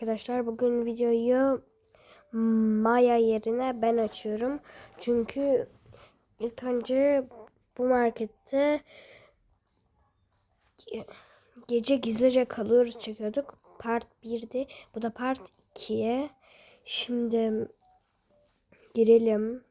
Arkadaşlar bugün videoyu Maya yerine ben açıyorum. Çünkü ilk önce bu markette ge- gece gizlice kalıyoruz çekiyorduk. Part 1'di. Bu da part 2'ye. Şimdi girelim.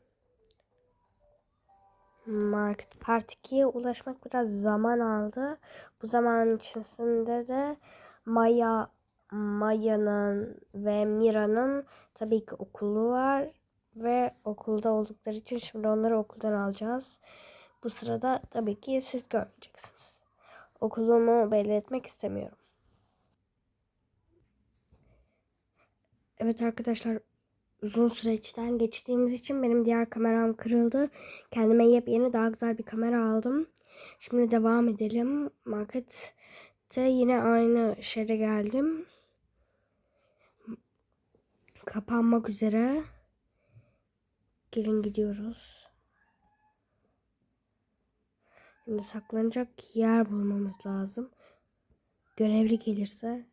Market Part 2'ye ulaşmak biraz zaman aldı. Bu zaman içerisinde de Maya Maya'nın ve Mira'nın tabii ki okulu var ve okulda oldukları için şimdi onları okuldan alacağız. Bu sırada tabii ki siz görmeyeceksiniz. Okulumu belli etmek istemiyorum. Evet arkadaşlar uzun süreçten geçtiğimiz için benim diğer kameram kırıldı. Kendime yepyeni daha güzel bir kamera aldım. Şimdi devam edelim. Markette yine aynı şere geldim. Kapanmak üzere. Gelin gidiyoruz. Şimdi saklanacak yer bulmamız lazım. Görevli gelirse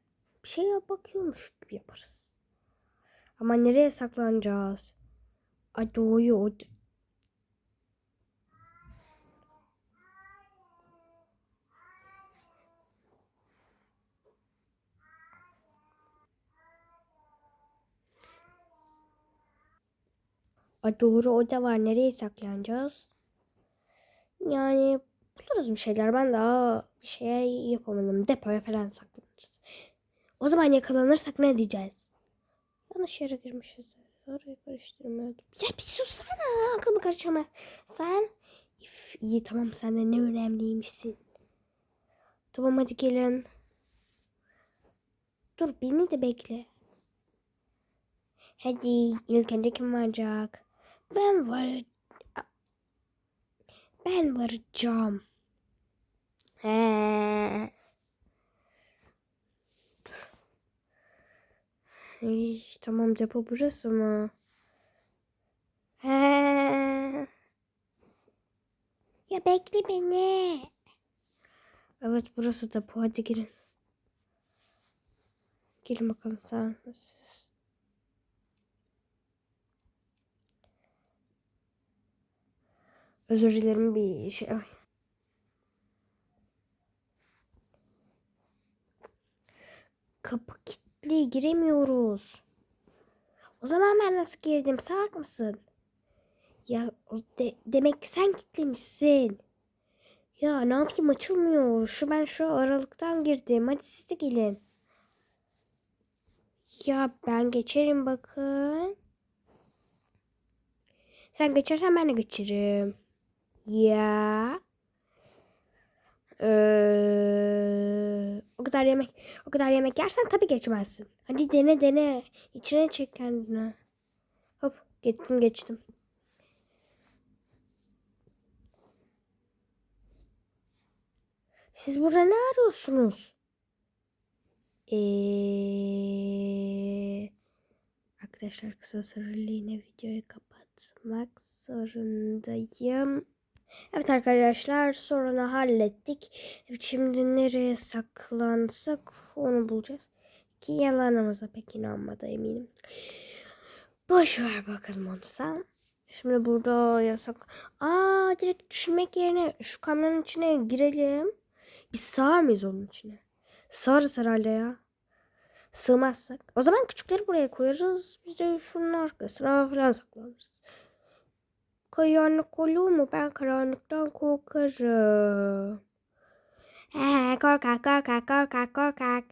bir şeye bakıyormuş gibi yaparız. Ama nereye saklanacağız? Ay doğuyor. Ay doğru o da var. Nereye saklanacağız? Yani buluruz bir şeyler. Ben daha bir şey yapamadım. Depoya falan saklanırız. O zaman yakalanırsak ne diyeceğiz? Yanlış yere girmişiz. Orayı karıştırmıyordum. Ya bir sussana. Aklımı karıştırma. Sen Üf, iyi tamam sen de ne önemliymişsin. Tamam hadi gelin. Dur beni de bekle. Hadi ilk önce kim varacak? Ben var. Ben varacağım. He. Dur. Ay, tamam depo burası mı? He. Ya bekle beni. Evet burası depo. Hadi girin. Gelin bakalım sen. Özür dilerim bir şey. Ay. Kapı kilitli giremiyoruz. O zaman ben nasıl girdim? Salak mısın? Ya de- demek ki sen kilitlemişsin. Ya ne yapayım açılmıyor. Şu ben şu aralıktan girdim. Hadi siz de gelin. Ya ben geçerim bakın. Sen geçersen ben de geçerim. Ya. Ee, o kadar yemek o kadar yemek yersen tabii geçmezsin. Hadi dene dene. İçine çek kendini. Hop geçtim geçtim. Siz burada ne arıyorsunuz? Ee, arkadaşlar kısa süreliğine videoyu kapatmak zorundayım. Evet arkadaşlar sorunu hallettik. Şimdi nereye saklansak onu bulacağız. Ki yalanımıza pek inanmadı eminim. Boş ver bakalım onu sen. Şimdi burada yasak. Aa direkt düşünmek yerine şu kamyonun içine girelim. Biz sığar mıyız onun içine? Sığarız herhalde ya. Sığmazsak. O zaman küçükleri buraya koyarız. Biz de şunun arkasına falan saklanırız. Karanlık olur mu? Ben karanlıktan korkarım. He, korkak korkak korkak korkak.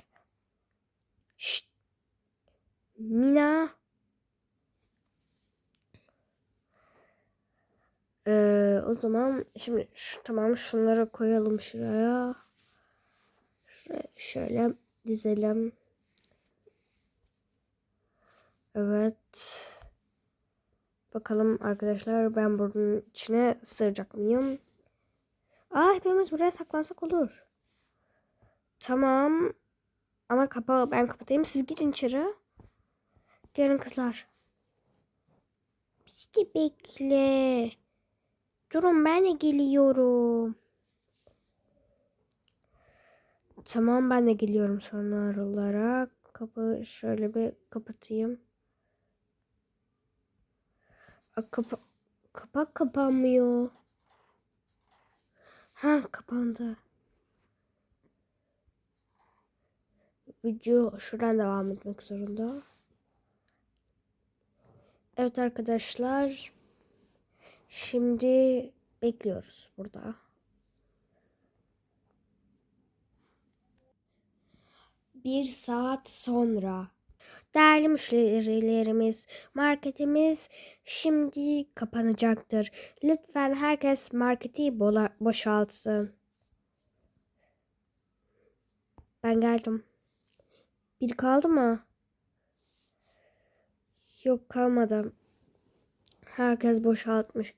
Şşt. Mina. Ee, o zaman şimdi şu, tamam şunları koyalım şuraya. Şuraya şöyle dizelim. Evet. Bakalım arkadaşlar ben bunun içine sığacak mıyım? Aa hepimiz buraya saklansak olur. Tamam. Ama kapa ben kapatayım. Siz gidin içeri. Gelin kızlar. Biz de bekle. Durun ben de geliyorum. Tamam ben de geliyorum sonra olarak. kapı şöyle bir kapatayım. Kapa kapak kapanmıyor. Ha kapandı. Video şuradan devam etmek zorunda. Evet arkadaşlar. Şimdi bekliyoruz burada. Bir saat sonra. Değerli müşterilerimiz, marketimiz şimdi kapanacaktır. Lütfen herkes marketi boşaltsın. Ben geldim. Bir kaldı mı? Yok kalmadı. Herkes boşaltmış.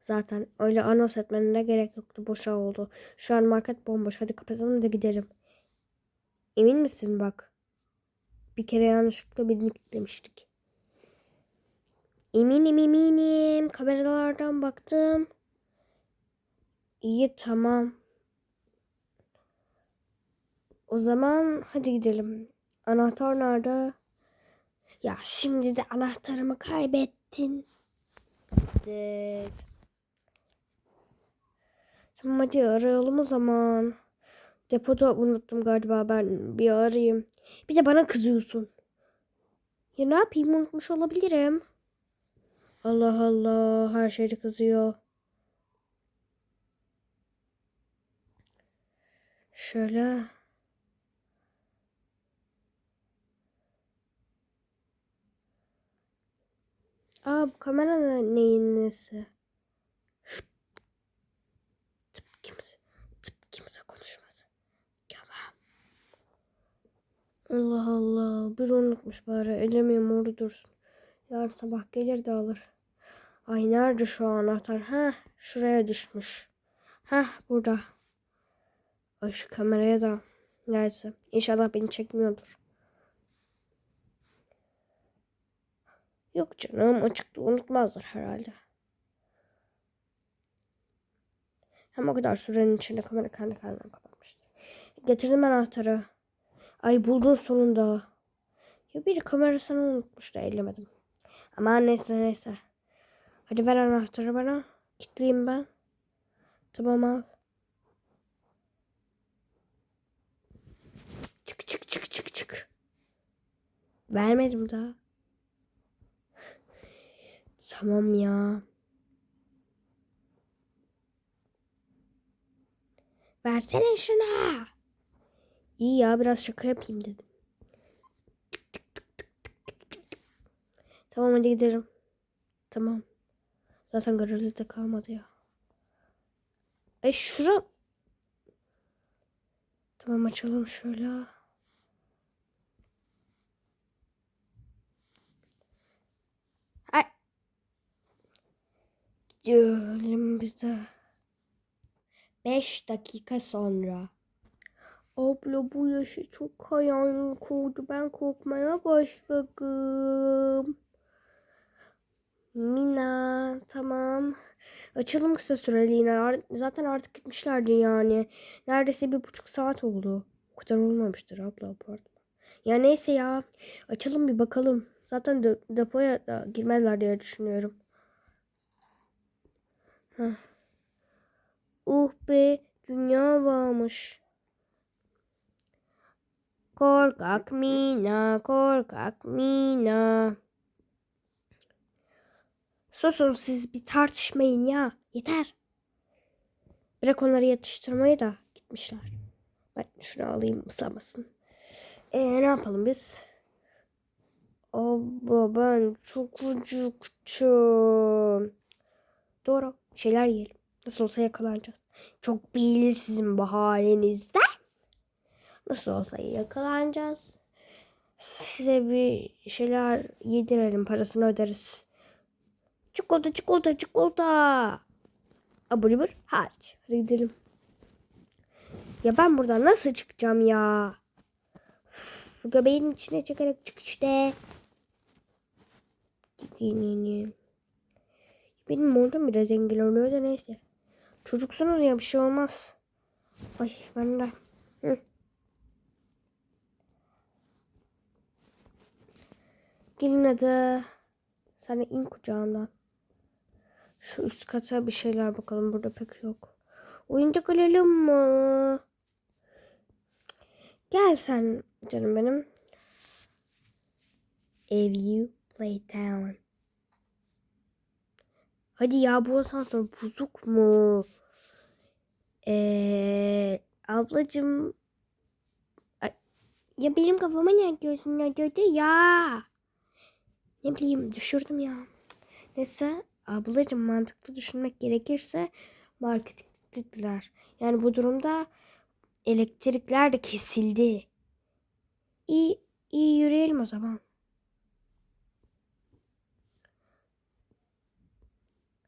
Zaten öyle anons etmene ne gerek yoktu. Boşa oldu. Şu an market bomboş. Hadi kapatalım da gidelim. Emin misin bak? Bir kere yanlışlıkla birini kilitlemiştik. Eminim eminim. Kameralardan baktım. İyi tamam. O zaman hadi gidelim. Anahtar nerede? Ya şimdi de anahtarımı kaybettin. Evet. Tamam hadi arayalım o zaman. Depoda unuttum galiba ben bir arayayım. Bir de bana kızıyorsun. Ya ne yapayım unutmuş olabilirim. Allah Allah her şeyde kızıyor. Şöyle. Aa bu kamera ne- neyin nesi? Allah Allah. Bir unutmuş bari. Elemiyorum orada dursun. Yarın sabah gelir de alır. Ay nerede şu anahtar? Ha şuraya düşmüş. Ha burada. Ay şu kameraya da. Neyse. İnşallah beni çekmiyordur. Yok canım açıkta unutmazlar herhalde. Hem o kadar sürenin içinde kamera kendi kendine kapanmıştır. Getirdim anahtarı. Ay buldun sonunda. Ya biri kamerasını unutmuş da ellemedim. Ama neyse neyse. Hadi ver anahtarı bana. Kitleyeyim ben. Tamam al. Çık çık çık çık çık. Vermedim daha. Tamam ya. Versene şuna. İyi ya biraz şaka yapayım dedim. Tamam hadi gidelim. Tamam. Zaten garajda kalmadı ya. E şura. Tamam açalım şöyle. Ay. Gidelim biz de. Beş dakika sonra. Abla bu yaşı çok karanlık oldu. Ben korkmaya başladım. Mina tamam. Açalım kısa süreliğine. Zaten artık gitmişlerdi yani. Neredeyse bir buçuk saat oldu. O kadar olmamıştır abla pardon. Ya neyse ya. Açalım bir bakalım. Zaten de- depoya da girmezler diye düşünüyorum. Heh. Uh be dünya varmış. Korkak Mina, korkak Mina. Susun siz bir tartışmayın ya. Yeter. Bırak onları yatıştırmayı da gitmişler. Ben şunu alayım ıslamasın. Ee, ne yapalım biz? Abla ben çok acıktım. Doğru. Şeyler yiyelim. Nasıl olsa yakalanacağız. Çok belli sizin bu halinizden. Nasıl olsa yakalanacağız. Size bir şeyler yedirelim. Parasını öderiz. Çikolata, çikolata, çikolata. Abur cubur hariç. Hadi gidelim. Ya ben buradan nasıl çıkacağım ya? Üf, Göbeğin içine çekerek çık işte. Benim montum biraz engel oluyor da neyse. Çocuksunuz ya bir şey olmaz. Ay ben de. Gelin hadi. Sen in kucağımdan. Şu üst kata bir şeyler bakalım. Burada pek yok. Oyuncak alalım mı? Gel sen canım benim. Ev you playtown. Hadi ya bu asansör bozuk mu? Ee, ablacım. Ay, Ya benim kafama ne ya dedi ya. Ne bileyim düşürdüm ya. Neyse ablacım mantıklı düşünmek gerekirse market gittiler. Yani bu durumda elektrikler de kesildi. İyi, iyi yürüyelim o zaman.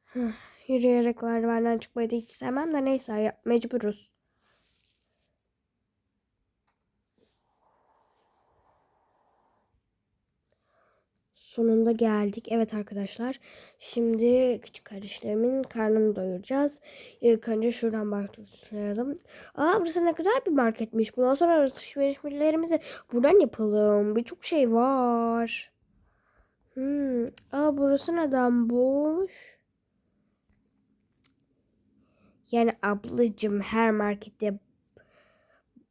Hıh, Yürüyerek merdivenden çıkmayı da hiç sevmem de neyse mecburuz. Sonunda geldik. Evet arkadaşlar. Şimdi küçük kardeşlerimin karnını doyuracağız. İlk önce şuradan başlayalım. Aa burası ne güzel bir marketmiş. Bundan sonra alışverişlerimizi buradan yapalım. Birçok şey var. Hmm. Aa burası neden boş? Yani ablacığım her markette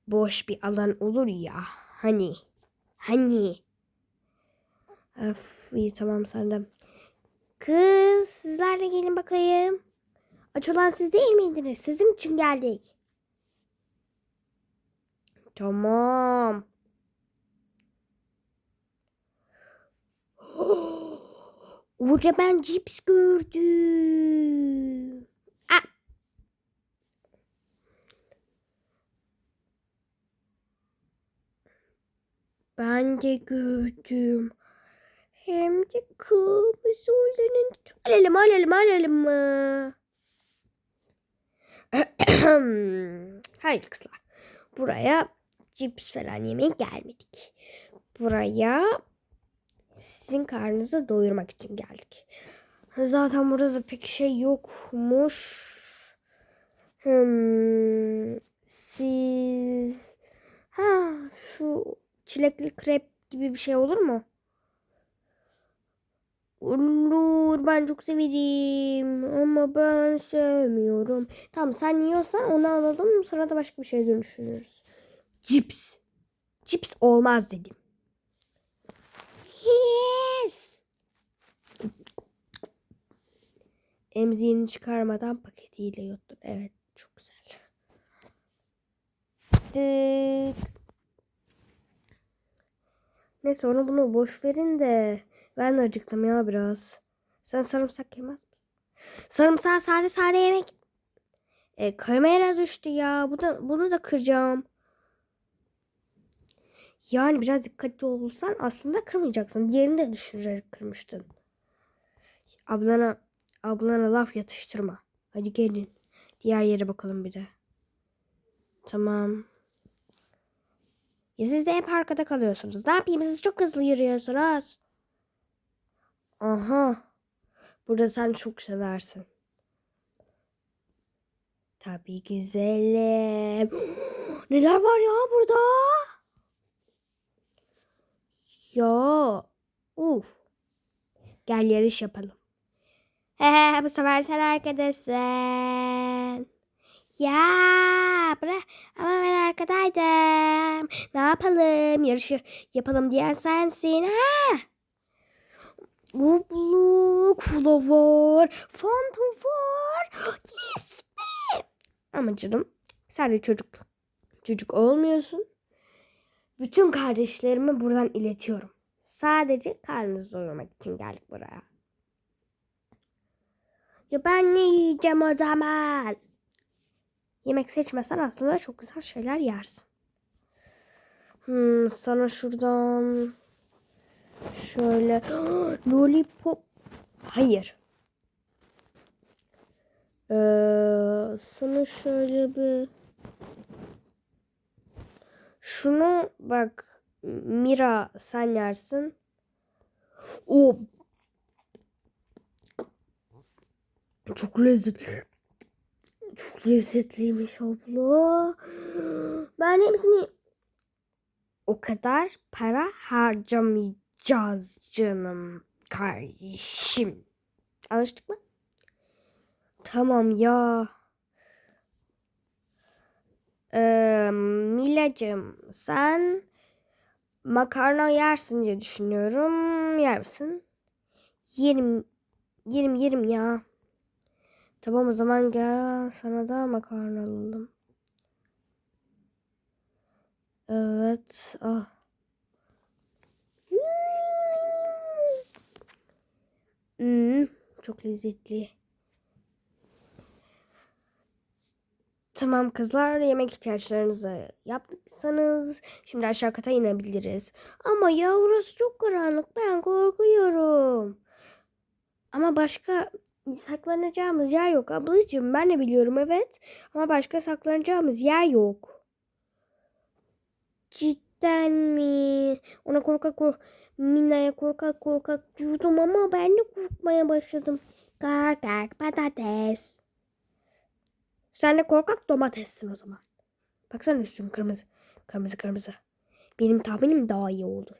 boş bir alan olur ya. Hani. Hani. Öf, iyi tamam sen de. Kız sizler de gelin bakayım. Aç olan siz değil miydiniz? Sizin için geldik. Tamam. Orada ben cips gördüm. Ah. Ben de gördüm. Hem de kırmızı olanın. Alalım alalım alalım mı? Kızlar. Buraya cips falan yemeye gelmedik. Buraya sizin karnınızı doyurmak için geldik. Zaten burada pek şey yokmuş. Hmm, siz ha şu çilekli krep gibi bir şey olur mu? Olur ben çok severim ama ben sevmiyorum. Tamam sen yiyorsan onu alalım sonra da başka bir şey dönüştürürüz. Cips. Cips olmaz dedim. Yes. Emziğini çıkarmadan paketiyle yuttum. Evet çok güzel. Dıt. Neyse onu bunu boş verin de ben acıktım ya biraz. Sen sarımsak yemez misin? Sarımsağı sade sade yemek. E, kamera düştü ya. Bu da, bunu da kıracağım. Yani biraz dikkatli olsan aslında kırmayacaksın. Diğerini de düşürerek kırmıştın. Ablana, ablana laf yatıştırma. Hadi gelin. Diğer yere bakalım bir de. Tamam. Ya siz de hep arkada kalıyorsunuz. Ne yapayım siz çok hızlı yürüyorsunuz. Aha. Burada sen çok seversin. Tabii güzelim. Neler var ya burada? Ya. Uf. Gel yarış yapalım. He bu sefer sen arkadasın. Ya bırak ama ben arkadaydım. Ne yapalım? Yarışı yapalım diyen sensin ha? Obluk, flower, phantom var. Yes be. Ama canım sen de çocuk çocuk olmuyorsun. Bütün kardeşlerime buradan iletiyorum. Sadece karnınızı doyurmak için geldik buraya. Ya ben ne yiyeceğim o zaman? Yemek seçmesen aslında çok güzel şeyler yersin. Hmm, sana şuradan şöyle lollipop hayır. Ee, sana şöyle bir şunu bak Mira sen yersin. O çok lezzetli. Çok lezzetliymiş abla. Ben hepsini o kadar para harcamayacağım. Yapacağız canım kardeşim. Anlaştık mı? Tamam ya. Ee, Milacığım sen makarna yersin diye düşünüyorum. Yer misin? Yerim. Yerim yerim ya. Tamam o zaman gel sana da makarna alalım. Evet. Ah. Hmm, çok lezzetli. Tamam kızlar yemek ihtiyaçlarınızı yaptıysanız şimdi aşağı kata inebiliriz. Ama ya orası çok karanlık ben korkuyorum. Ama başka saklanacağımız yer yok ablacığım ben de biliyorum evet. Ama başka saklanacağımız yer yok. Cidden mi? Ona korkak kork Mina'ya korkak korkak diyordum ama ben de korkmaya başladım. Korkak patates. Sen de korkak domatessin o zaman. Baksana üstün kırmızı. Kırmızı kırmızı. Benim tahminim daha iyi oldu.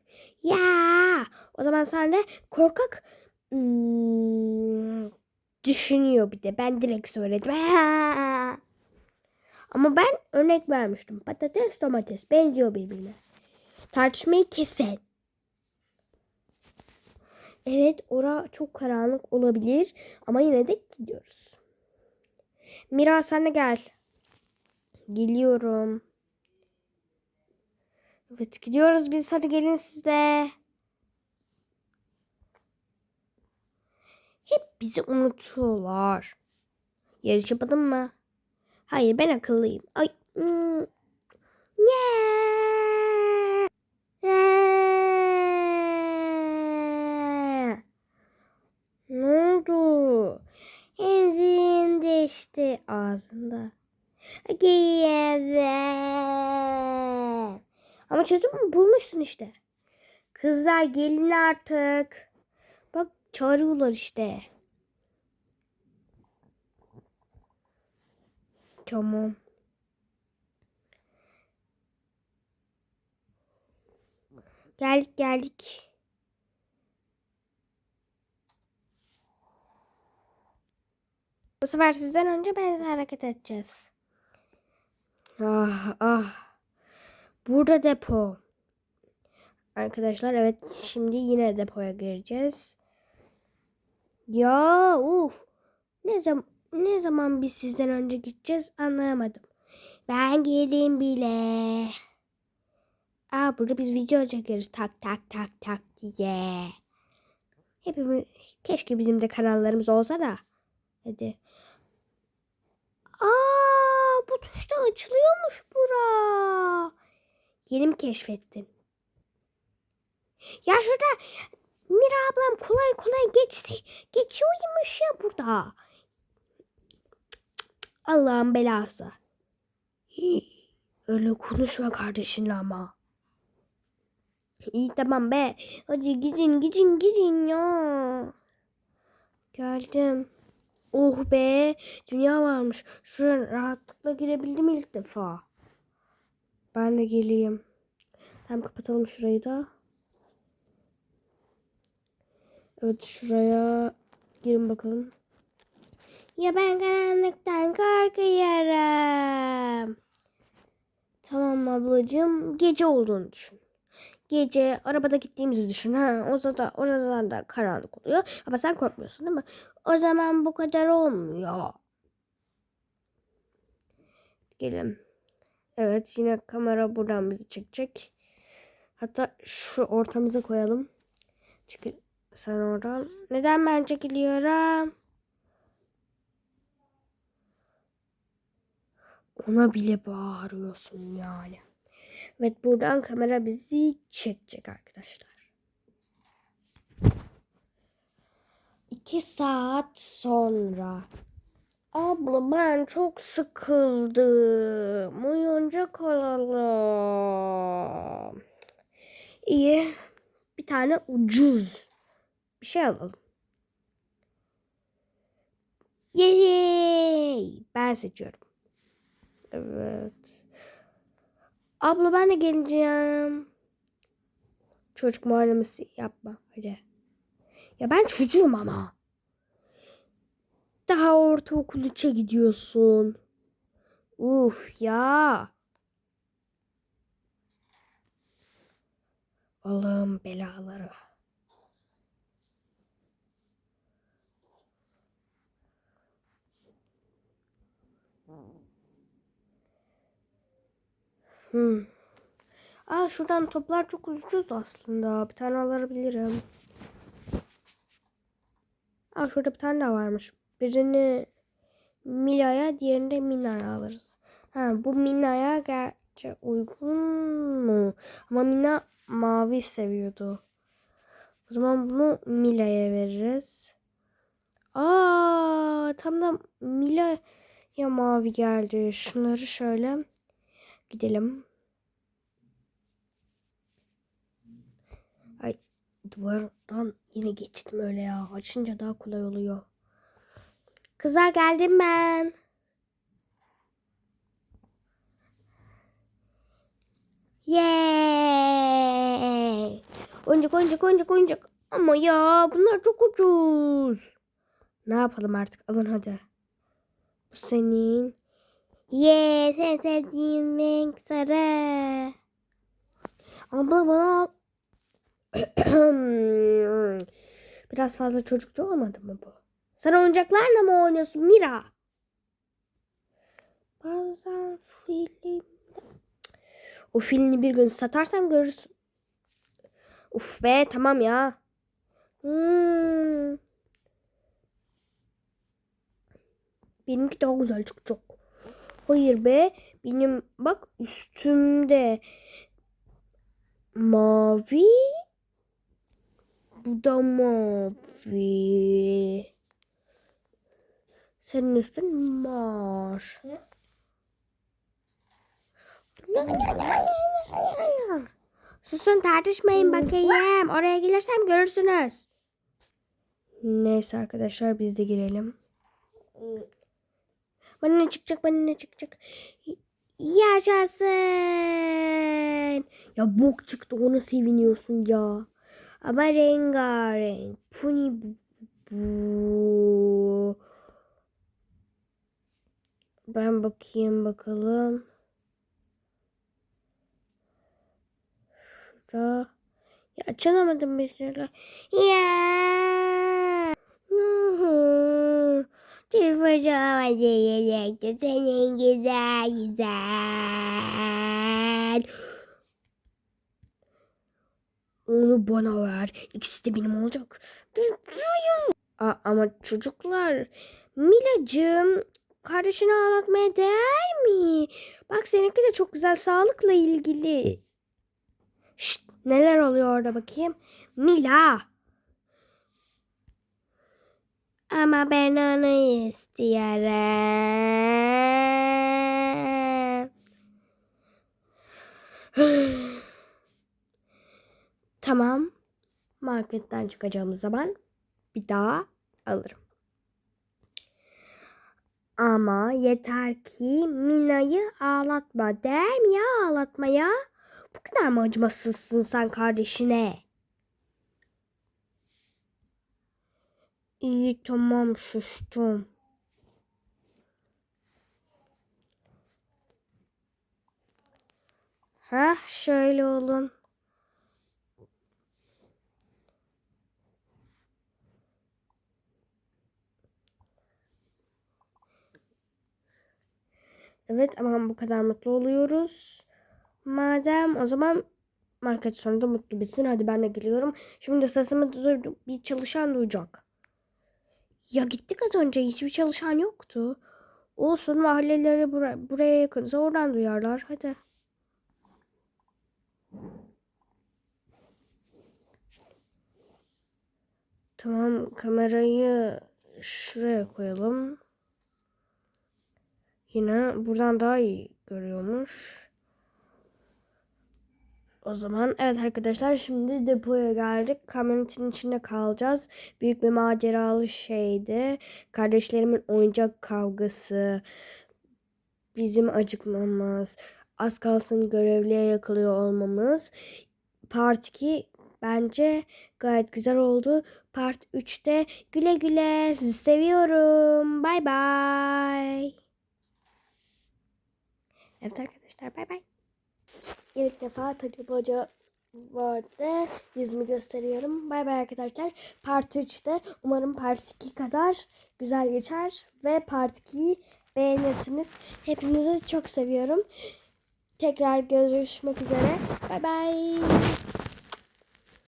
Ya, o zaman sen de korkak hmm, düşünüyor bir de. Ben direkt söyledim. Ama ben örnek vermiştim. Patates domates benziyor birbirine. Tartışmayı kesin. Evet ora çok karanlık olabilir ama yine de gidiyoruz. Mira sen de gel. Geliyorum. Evet gidiyoruz biz hadi gelin siz de. Hep bizi unutuyorlar. Yarış yapalım mı? Hayır ben akıllıyım. Ay. Hmm. Yeah. Ne oldu? Enzinde işte ağzında. Giyemem. Ama çözüm bulmuşsun işte. Kızlar gelin artık. Bak çağırıyorlar işte. Tamam. Geldik geldik. Bu sefer sizden önce benzer hareket edeceğiz. Ah ah. Burada depo. Arkadaşlar evet şimdi yine depoya gireceğiz. Ya uf. Ne zaman ne zaman biz sizden önce gideceğiz anlayamadım. Ben geleyim bile. Aa burada biz video çekeriz tak tak tak tak diye. Hepimiz keşke bizim de kanallarımız olsa da. Hadi. Aa bu tuşta açılıyormuş bura. Yeni mi keşfettin? Ya şurada Mira ablam kolay kolay geçse geçiyormuş ya burada. Allah'ın belası. Öyle konuşma kardeşinle ama. İyi tamam be. Hadi gidin gidin gidin ya. Geldim. Oh be. Dünya varmış. Şuraya rahatlıkla girebildim ilk defa. Ben de geleyim. Hem kapatalım şurayı da. Evet şuraya girin bakalım. Ya ben karanlıktan korkuyorum. Tamam ablacığım. Gece olduğunu düşün. Gece arabada gittiğimizi düşün. Ha, o zaman oradan da karanlık oluyor. Ama sen korkmuyorsun değil mi? O zaman bu kadar olmuyor. Gelin. Evet yine kamera buradan bizi çekecek. Hatta şu ortamıza koyalım. Çekil sen oradan. Neden ben çekiliyorum? Ona bile bağırıyorsun yani. Evet buradan kamera bizi çekecek arkadaşlar. İki saat sonra. Abla ben çok sıkıldım. Uyuyunca kalalım. İyi. Bir tane ucuz bir şey alalım. Yey! Ben seçiyorum. Evet. Abla ben de geleceğim. çocuk muamelesi yapma. Hadi. Ya ben çocuğum ama. Daha ortaokul 3'e gidiyorsun. Uf ya. Allah'ım belaları. Hmm. Aa şuradan toplar çok ucuz aslında. Bir tane alabilirim. Aa şurada bir tane daha varmış. Birini Mila'ya, diğerini de Mina'ya alırız. Ha bu Mina'ya gerçi uygun mu? Ama Mina mavi seviyordu. O zaman bunu Mila'ya veririz. Aa tam da Mila'ya mavi geldi. Şunları şöyle gidelim. Ay duvardan yine geçtim öyle ya. Açınca daha kolay oluyor. Kızlar geldim ben. Yay! Oyuncak oyuncak oyuncak oyuncak. Ama ya bunlar çok ucuz. Ne yapalım artık alın hadi. Bu senin. Ye sen sevdiğin renk sarı. Ama bana. Biraz fazla çocukça olmadı mı bu? Sen oyuncaklarla mı oynuyorsun Mira? Bazen film... O filmi bir gün satarsan görürsün. Uf be tamam ya. Hmm. Benimki daha güzel çıkacak. Hayır be. Benim bak üstümde mavi. Bu da mavi. Senin üstün mor. Susun tartışmayın bakayım. Oraya gelirsem görürsünüz. Neyse arkadaşlar biz de girelim. Bana ne çıkacak bana ne çıkacak. Yaşasın. Ya bok çıktı onu seviniyorsun ya. Ama rengarenk. Puni bu. Ben bakayım bakalım. Şurada. Ya açamadım bir türlü. Ya. Telefonum diyecekti senin güzel güzel. Onu bana ver. İkisi de benim olacak. Aa, ama çocuklar. Milacığım kardeşini ağlatmaya değer mi? Bak seninki de çok güzel sağlıkla ilgili. Şşt, neler oluyor orada bakayım? Mila. Ama ben onu istiyorum. Tamam. Marketten çıkacağımız zaman bir daha alırım. Ama yeter ki Mina'yı ağlatma. Der mi ya ağlatmaya? Bu kadar mı acımasızsın sen kardeşine? İyi tamam sustum. Ha şöyle olun. Evet ama bu kadar mutlu oluyoruz. Madem o zaman market sonunda mutlu bitsin. Hadi ben de geliyorum. Şimdi sesimi duydum. Bir çalışan duyacak. Ya gittik az önce hiçbir çalışan yoktu. Olsun mahalleleri bura buraya yakınsa oradan duyarlar. Hadi. Tamam kamerayı şuraya koyalım. Yine buradan daha iyi görüyormuş. O zaman evet arkadaşlar şimdi depoya geldik. Kamyonetin içinde kalacağız. Büyük bir maceralı şeydi. Kardeşlerimin oyuncak kavgası. Bizim acıkmamız. Az kalsın görevliye yakalıyor olmamız. Part 2 Bence gayet güzel oldu. Part 3'te güle güle sizi seviyorum. Bay bay. Evet arkadaşlar bay bay. İlk defa Takip Hoca vardı. Yüzümü gösteriyorum. Bay bay arkadaşlar. Part 3'te umarım Part 2 kadar güzel geçer. Ve Part 2'yi beğenirsiniz. Hepinizi çok seviyorum. Tekrar görüşmek üzere. Bay bay.